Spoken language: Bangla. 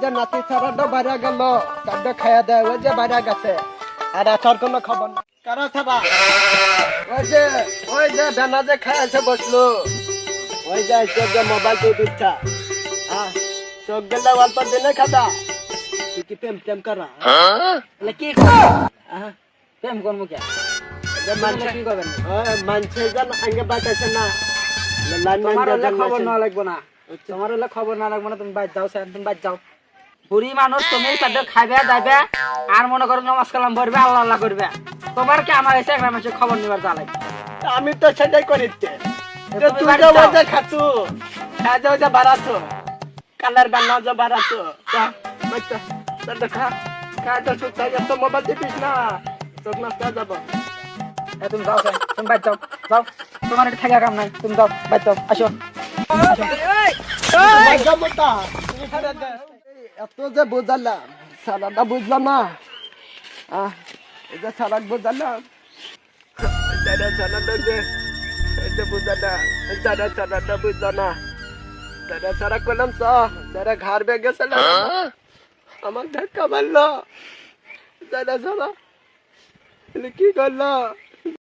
যে নাতি ছাড়াটা বাইরে গেল চারটা খাইয়া দেয় ওই যে বাইরে গেছে। আর আসার কোনো খবর না কারা থাবা ওই যে ওই যে খাই আছে বসল। ওই যে চোখ যে মোবাইল টিভি দিচ্ছা হ্যাঁ চোখ গেলে অল্প দিনে খাদা তুই কি প্রেম প্রেম করা তাহলে কি করব প্রেম করব কে মানছে কি করবেন মানছে যেন আগে বাঁচাইছে না। লাইন তোমার খবর না লাগবো না। তোমার হলে খবর না লাগবো না তুমি বাইর যাও তুমি বাইর যাও বুড়ি মানুষ তুমি সাথে খাইবে যাইবে আর মনে করো নমাজ কালাম আল্লাহ আল্লাহ করবে। তোমার কি আমার এসে একটা মানুষের খবর নিবার জ্বালাই আমি তো সেটাই করিতে তুমি তুই বাড়ি যে যাও। ওই যে খাচ্ছু খাই যে ওই যে বাড়াচ্ছ কালার বান্না যা বাচ্চা তোর খা তো সুখ তো মোবাইল টিপিস না চোখ নষ্ট যাব। এ, তুমি যাও তুমি বাইর যাও যাও। তোমার এটা থাকা কাম নাই তুমি যাও বাইর যাও আসো। এত যে বুঝালাম না। আহ, এই যে সারাক বুঝালাম। যারা যে এই যে বুঝালাম যারা সারাটা বুঝলো। না যারা সারা করলাম চ যারা ঘর বেগে গেছিল আমার ধাক্কা মারলো। যারা সারা কি করল?